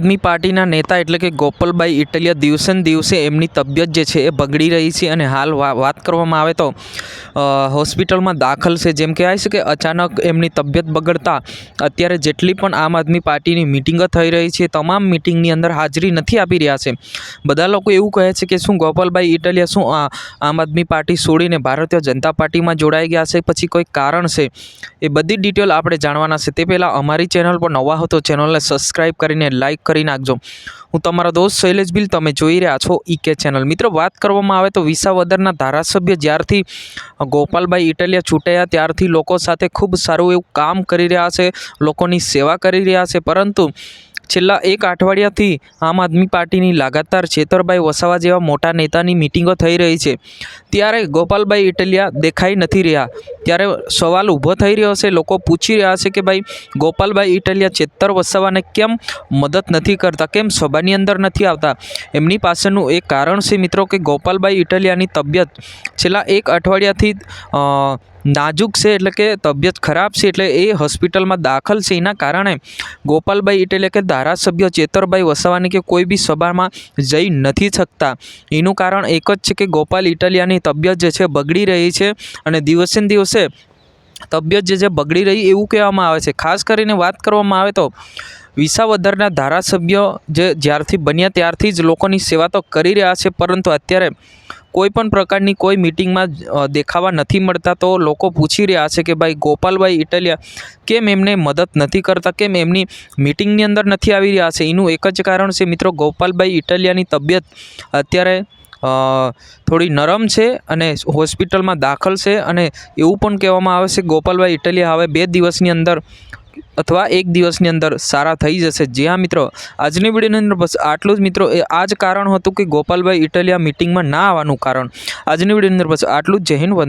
આદમી પાર્ટીના નેતા એટલે કે ગોપાલભાઈ ઇટલિયા દિવસે દિવસે એમની તબિયત જે છે એ બગડી રહી છે અને હાલ વાત કરવામાં આવે તો હોસ્પિટલમાં દાખલ છે. જેમ કહેવાય છે કે અચાનક એમની તબિયત બગડતા અત્યારે જેટલી પણ આમ આદમી પાર્ટીની મિટિંગો થઈ રહી છે, તમામ મિટિંગની અંદર હાજરી નથી આપી રહ્યા છે. બધા લોકો એવું કહે છે કે શું ગોપાલભાઈ ઇટલિયા શું આમ આદમી પાર્ટી છોડીને ભારતીય જનતા પાર્ટીમાં જોડાઈ ગયા છે? પછી કોઈ કારણ છે? એ બધી ડિટેલ આપણે જાણવાના છે. તે પહેલાં અમારી ચેનલ પર નવા હો તો ચેનલને સબસ્ક્રાઈબ કરીને લાઇક કરી નાખજો. હું તમારા દોસ્ત શૈલેષ બિલ તમે જોઈ રહ્યા છો ઈકે ચેનલ. મિત્રો, વાત કરવામાં આવે તો વિસાવદરના ધારાસભ્ય જ્યારથી ગોપાલભાઈ ઇટલિયા છૂટાયા ત્યારથી લોકો સાથે ખૂબ સારું એવું કામ કરી રહ્યા છે, લોકોની સેવા કરી રહ્યા છે. પરંતુ છેલ્લા એક અઠવાડિયાથી આમ આદમી પાર્ટીની લગાતાર છેતરભાઈ વસાવા જેવા મોટા નેતાની મિટિંગો થઈ રહી છે. ત્યારે ગોપાલભાઈ ઇટલિયા દેખાઈ નથી રહ્યા. ત્યારે સવાલ ઊભો થઈ રહ્યો છે લોકો પૂછી રહ્યા છે કે ભાઈ, ગોપાલભાઈ ઇટલિયા છેતર વસાવાને કેમ મદદ નથી કરતા? કેમ સભાની અંદર નથી આવતા? એમની પાસેનું એક કારણ છે મિત્રો કે ગોપાલભાઈ ઇટલિયાની તબિયત. છેલ્લા એક અઠવાડિયાથી નાજુક છે એટલે કે તબિયત ખરાબ છે એટલે એ હોસ્પિટલમાં દાખલ છે. એના કારણે ગોપાલભાઈ એટલે કે ધારાસભ્ય ચેતરભાઈ વસાવાની કે કોઈ બી સભામાં જઈ નથી શકતા. એનું કારણ એક જ છે કે ગોપાલ ઇટાલિયાની તબિયત જે છે બગડી રહી છે અને દિવસે દિવસે તબિયત જે છે બગડી રહી એવું કહેવામાં આવે છે. ખાસ કરીને વાત કરવામાં આવે તો વિસાવદરના ધારાસભ્ય જે જ્યારથી બન્યા ત્યારથી જ લોકોની સેવા તો કરી રહ્યા છે, પરંતુ અત્યારે કોઈ પણ પ્રકારની કોઈ મિટિંગમાં દેખાવા નથી મળતા તો લોકો પૂછી રહ્યા છે કે ભાઈ, ગોપાલભાઈ ઇટલિયા કેમ એમને મદદ નથી કરતા? કેમ એમની મિટિંગની અંદર નથી આવી રહ્યા છે? એનું એક જ કારણ છે મિત્રો, ગોપાલભાઈ ઇટલિયાની તબિયત અત્યારે થોડી નરમ છે અને હોસ્પિટલમાં દાખલ છે અને એવું પણ કહેવામાં આવે છે, ગોપાલભાઈ ઇટલિયા હવે બે દિવસની અંદર અથવા એક દિવસની અંદર સારા થઈ જશે. જી હા મિત્રો, આજની વિડીયોની અંદર બસ આટલું જ મિત્રો. એ આ જ કારણ હતું કે ગોપાલભાઈ ઇટાલિયા મિટિંગમાં ના આવવાનું કારણ. આજની વિડીયોની અંદર બસ આટલું જ. જય હિન્દ, વંદે